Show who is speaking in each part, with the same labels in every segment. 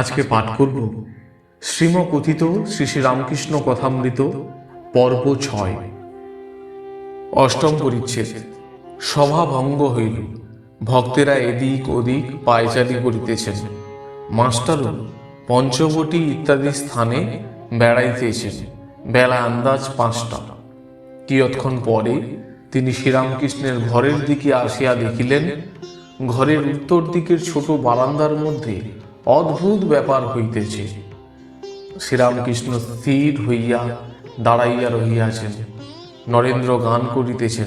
Speaker 1: আজকে পাঠ করব। শ্রীম কথিত শ্রী শ্রী রামকৃষ্ণ কথামৃত, পর্ব ছয়। অষ্টম পরিচ্ছেদ। সভা ভঙ্গ হইল। ভক্তেরা এদিক ওদিক পায়চারি করিতেছেন। মাস্টারও পঞ্চবটি ইত্যাদি স্থানে বেড়াইতেছেন। বেলা আন্দাজ পাঁচটা। কিয়ৎক্ষণ পরে তিনি শ্রীরামকৃষ্ণের ঘরের দিকে আসিয়া দেখিলেন, ঘরের উত্তর দিকের ছোট বারান্দার মধ্যে অদ্ভুত ব্যাপার হইতেছে। শ্রীরামকৃষ্ণ স্থির হইয়া দাঁড়াইয়া রহিয়াছেন। নরেন্দ্র গান করিতেছেন।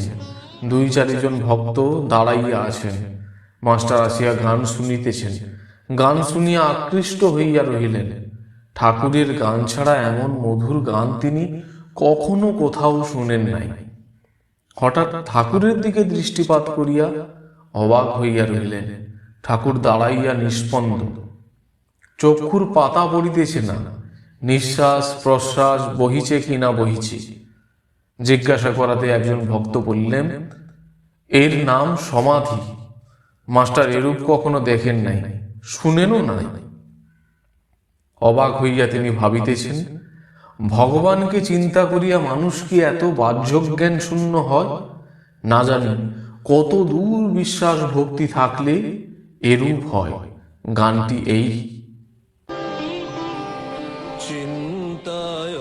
Speaker 1: দুই চারিজন ভক্ত দাঁড়াইয়া আছেন। মাস্টার আসিয়া গান শুনিতেছেন। গান শুনিয়া আকৃষ্ট হইয়া রহিলেন। ঠাকুরের গান ছাড়া এমন মধুর গান তিনি কখনো কোথাও শুনেন নাই। হঠাৎ ঠাকুরের দিকে দৃষ্টিপাত করিয়া অবাক হইয়া রহিলেন। ঠাকুর দাঁড়াইয়া নিষ্পন্দ। চক্ষুর পাতা পড়িতেছে না। নিঃশ্বাস, প্রশ্বাস বহিছে কি না বহিছে। জিজ্ঞাসা করাতে একজন ভক্ত বললেন, এর নাম সমাধি। মাস্টার এরূপ কখনো দেখেন নাই, শুনেনও নাই। অবাক হইয়া তিনি ভাবিতেছেন, ভগবানকে চিন্তা করিয়া মানুষ কি এত বাহ্য জ্ঞান শূন্য হয়? না জানি কত দূর বিশ্বাস ভক্তি থাকলে এরূপ হয়। গানটি এই
Speaker 2: চিন্তায়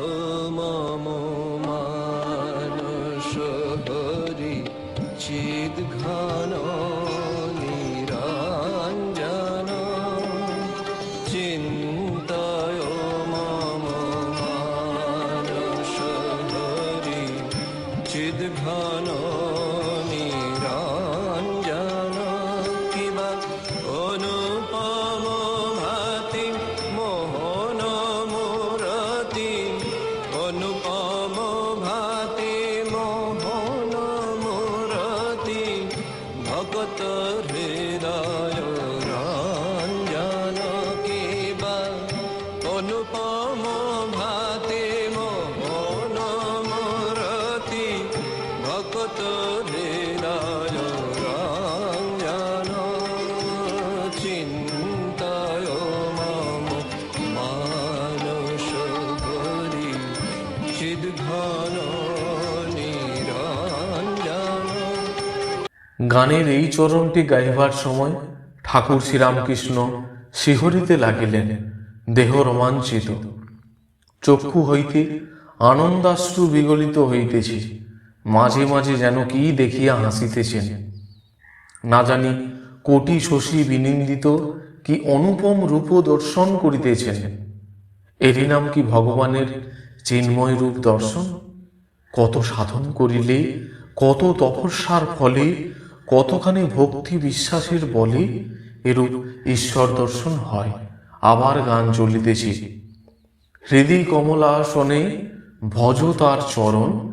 Speaker 2: মম মানস হরি চিদ ঘন নিরঞ্জন। চিন্তায় মম মানস হরি চিদ ঘন
Speaker 1: গানের এই চরণটি গাইবার সময় ঠাকুর শ্রীরামকৃষ্ণ শিহরিতে লাগিলেন, দেহ রোমাঞ্চিত। চক্ষু হইতে আনন্দাশ্রু বিগলিত হইতেছে, মাঝে মাঝে যেন কি দেখিয়া হাসিতেছেন। না জানি কোটি শশী বিনিন্দিত কি অনুপম রূপ দর্শন করিতেছেন। এরই নাম কি ভগবানের চিন্ময় রূপ দর্শন। কত সাধন করিলে, কত তপস্যার ফলে, কতখানি ভক্তি বিশ্বাসের বলে এরূপ ঈশ্বর দর্শন হয়। আবার গান চলিতেছে। হৃদয় কমলা আসনে ভজ তার চরণ।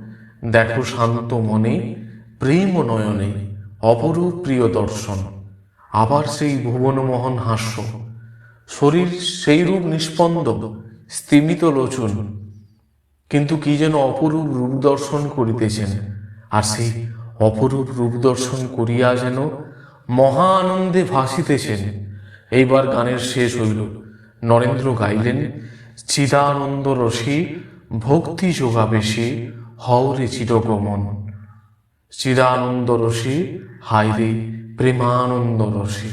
Speaker 1: দেখো শান্ত মনে, প্রেম নয়নে অপরূপ প্রিয় দর্শন। আবার সেই ভুবনমোহন হাস্য। শরীর সেই রূপ নিষ্পন্দ, স্তিমিত লোচন। কিন্তু কি যেন অপরূপ রূপ দর্শন করিতেছেন। আর সেই অপরূপ রূপ দর্শন করিয়া যেন মহা আনন্দে ভাসিতেছেন। এইবার গানের শেষ হইল। নরেন্দ্র গাইলেন, চিদানন্দ রসি ভক্তি যোগাবেশে হওরে চিরগমন। চিদানন্দ রসি হাইরে প্রেমানন্দ রসি।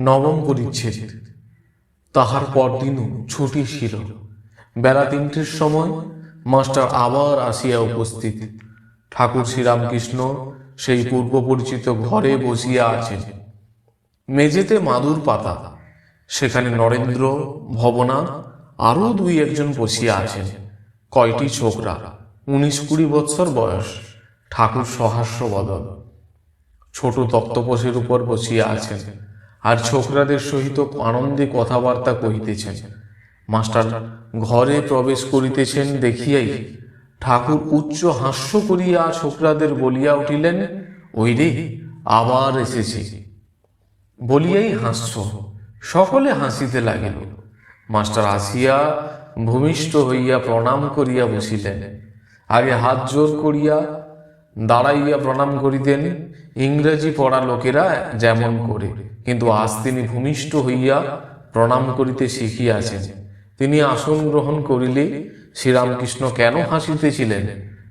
Speaker 1: নবম পরিচ্ছেদ। তাহার পরদিনও ছুটি ছিল। বেলা তিনটের সময় মাস্টার আবার আসিয়া উপস্থিত। ঠাকুর শ্রীরামকৃষ্ণ সেই পূর্ব পরিচিত ঘরে বসিয়া আছেন। মেঝেতে মাদুর পাতা, সেখানে নরেন্দ্র ভবনা আরও দুই একজন বসিয়া আছেন। কয়টি ছোকরা, উনিশ কুড়ি বৎসর বয়স, ঠাকুর সহাস্য বদল ছোট তক্তপোষের উপর বসিয়া আছেন, আর ছোকরাদের সহিত আনন্দে কথাবার্তা কহিতেছেন। মাস্টার, ঘরে প্রবেশ করিতেছেন দেখিয়াই ঠাকুর উচ্চ হাস্য করিয়া ছোকরাদের বলিয়া উঠিলেন ওই রে আবার এসেছে। বলিয়াই হাস্য, সকলে হাসিতে লাগিল। মাস্টার আসিয়া ভূমিষ্ঠ হইয়া প্রণাম করিয়া বসিলেন। আগে হাত জোর করিয়া দাঁড়াইয়া প্রণাম করিতেন, ইংরেজি পড়া লোকেরা যেমন করে, কিন্তু আজ তিনি ভূমিষ্ঠ হইয়া প্রণাম করিতে শিখিয়াছেন। তিনি আসন গ্রহণ করিলে শ্রীরামকৃষ্ণ কেন হাসিতেছিলেন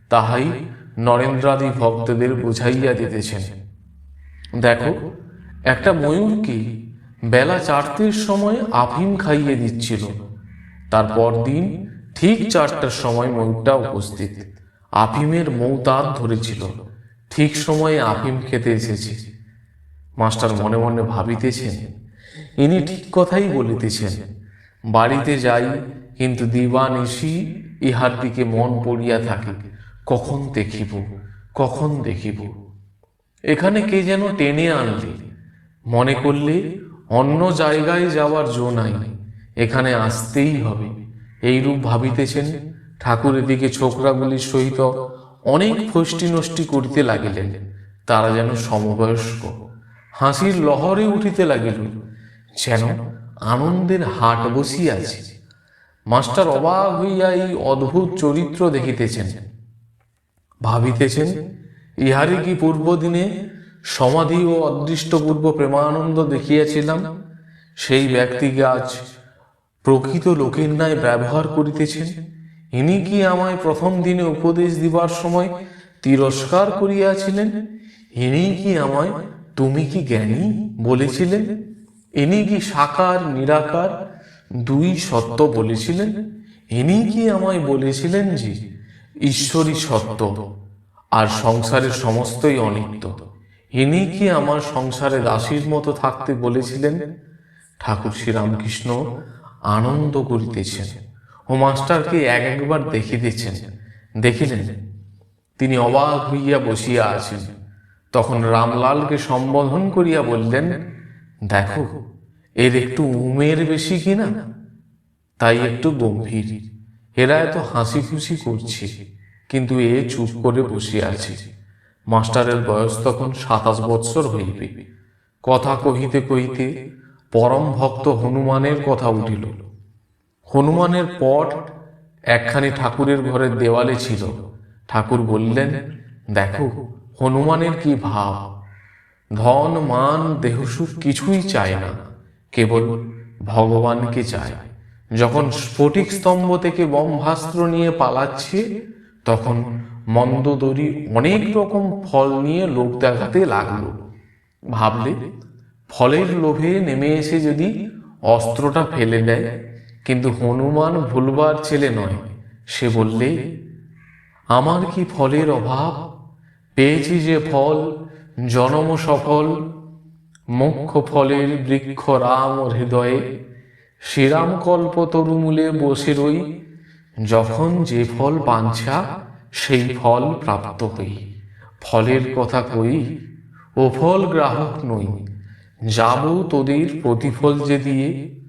Speaker 1: তাহাই নরেন্দ্রাদি ভক্তদের বুঝাইয়া দিতেছেন। দেখো, একটা ময়ূরকে বেলা চারটের সময় আফিম খাইয়ে দিচ্ছিল? তারপর দিন ঠিক চারটার সময় ময়ূরটা উপস্থিত। আফিমের মৌতাদ ধরেছিল। ঠিক সময়ে আফিম খেতে এসেছে। মাস্টার মনে মনে ভাবিতেছেন, ইনি ঠিক কথাই বলিতেছেন। বাড়িতে যাই, কিন্তু দিবানিশি ইহার দিকে মন পড়িয়া থাকে। কখন দেখিব কখন দেখিব। এখানে কে যেন টেনে আনলে। মনে করলে অন্য জায়গায় যাওয়ার জো নাই, এখানে আসতেই হবে। এইরূপ ভাবিতেছেন, ঠাকুরের দিকে ছোকরাগুলির সহিত অনেক ফষ্টি নষ্টি করিতে লাগিলেন। তারা যেন সমবয়স্ক। হাসির লহরে উঠিতে লাগিল, যেন আনন্দের হাট বসিয়াছে। মাস্টার অবাক হইয়া এই অদ্ভুত চরিত্র দেখিতেছেন। ভাবিতেছেন, ইহারে কি পূর্বদিনে সমাধি ও অদৃষ্টপূর্ব প্রেমানন্দ দেখিয়াছিলাম? সেই ব্যক্তিকে আজ প্রকৃত লোকের ন্যায় ব্যবহার করিতেছেন? ইনি কি আমায় প্রথম দিনে উপদেশ দিবার সময় তিরস্কার করিয়াছিলেন? ইনি কি আমায় তুমি কি জ্ঞানী বলেছিলেন? ইনি কি সাকার, নিরাকার? দুই সত্য বলেছিলেন। ইনি কি আমায় বলেছিলেন যে, ঈশ্বরই সত্য আর সংসারের সমস্তই অনিত্য। ইনি কি আমার সংসারে দাসীর মতো থাকতে বলেছিলেন? ঠাকুর শ্রীরামকৃষ্ণ আনন্দ করিতেছেন ও মাস্টারকে এক একবার দেখিতেছেন। দেখিলেন, তিনি অবাক হইয়া বসিয়া আছেন। তখন রামলালকে সম্বোধন করিয়া বললেন দেখো, এর একটু উমের বেশি কিনা? তাই একটু গম্ভীর। এরা এত হাসি খুশি করছে, কিন্তু এ চুপ করে বসে আছে। মাস্টারের বয়স তখন সাতাশ বৎসর হইবে। কথা কহিতে কহিতে পরম ভক্ত হনুমানের কথা উঠিল। হনুমানের পট একখানি ঠাকুরের ঘরের দেওয়ালে ছিল। ঠাকুর বললেন, দেখো, হনুমানের কি ভাব? ধন, মান, দেহসুখ কিছুই চায় না, কেবল ভগবানকে চায়। যখন স্ফটিক স্তম্ভ থেকে বম্ভাস্ত্র নিয়ে পালাচ্ছে, তখন মন্দদরি অনেক রকম ফল নিয়ে লোক দেখাতে লাগল। ভাবলে, ফলের লোভে নেমে এসে যদি অস্ত্রটা ফেলে দেয়, কিন্তু হনুমান ভুলবার ছেলে নয়, সে বললে, আমার কি ফলের অভাব? পেয়েছি যে ফল জনম সফল মুখ্য ফলের বৃক্ষ রাম হৃদয়ে শ্রীরাম কল্প তরুমূলে বসে রই, যখন যে ফল বাঞ্ছা, সেই ফল প্রাপ্ত হই। ফলের কথা কই, ও ফল গ্রাহক নই। যাব তোদের প্রতিফল যে দিয়ে।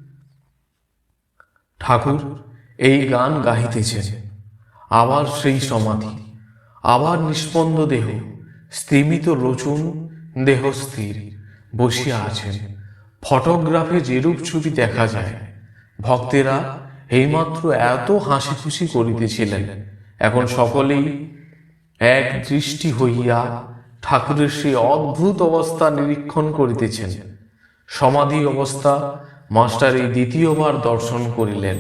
Speaker 1: ঠাকুর, এই গান গাহিতেছেন। আবার সেই সমাধি, আবার নিষ্পন্দ দেহ। স্তিমিত লোচন দেহ স্থির, বসিয়া আছেন। ফটোগ্রাফে যেরূপ ছবি দেখা যায়, ভক্তেরা এইমাত্র এত হাসি খুশি করিতেছিলেন। এখন সকলেই এক দৃষ্টি হইয়া ঠাকুরের সেই অদ্ভুত অবস্থা নিরীক্ষণ করিতেছেন। সমাধি অবস্থা মাস্টার এই দ্বিতীয়বার দর্শন করিলেন।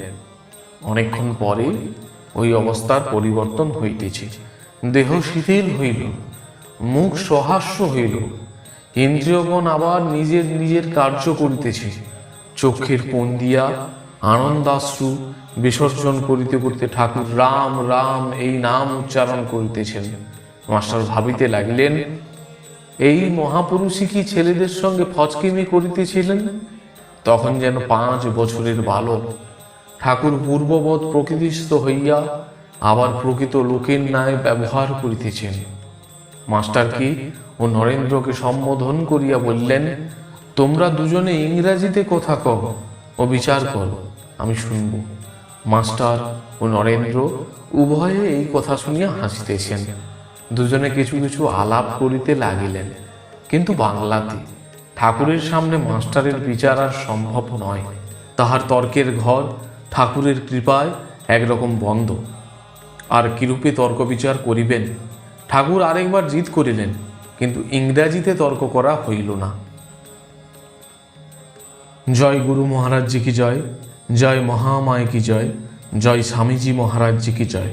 Speaker 1: অনেকক্ষণ পরে ওই অবস্থার পরিবর্তন হইতেছে। দেহ শিথিল হইল। মুখ সহাস্য হইল। ইন্দ্রিয়গণ আবার নিজের নিজের কার্য করিতেছে। চক্ষের কোন দিয়া আনন্দাশ্রু বিসর্জন করিতে করিতে ঠাকুর রাম রাম এই নাম উচ্চারণ করিতেছেন। মাস্টার ভাবিতে লাগিলেন, এই মহাপুরুষই কি ছেলেদের সঙ্গে ফচকিমি করিতেছিলেন? তখন যেন পাঁচ বছরের বালক। ঠাকুর পূর্ববৎ প্রকৃতিস্থ হইয়া আবার প্রকৃত লোকের ন্যায় ব্যবহার করিতেছেন। মাস্টারকে ও নরেন্দ্রকে সম্বোধন করিয়া বললেন, তোমরা দুজনে ইংরাজিতে কথা কহ ও বিচার করো, আমি শুনব। মাস্টার ও নরেন্দ্র উভয়ে এই কথা শুনিয়া হাসিতেছেন। দুজনে কিছু কিছু আলাপ করিতে লাগিলেন, কিন্তু বাংলাতে ঠাকুরের সামনে মাস্টারের বিচার আর সম্ভব নয়। তাহার তর্কের ঘর ঠাকুরের কৃপায় একরকম বন্ধ। আর কিরূপে তর্ক বিচার করিবেন ঠাকুর আরেকবার জিত করিলেন, কিন্তু ইংরাজিতে তর্ক করা হইল না। জয় গুরু মহারাজ জি কি জয়? জয় মহামায় কি জয়? জয় স্বামীজি মহারাজ জি কি জয়?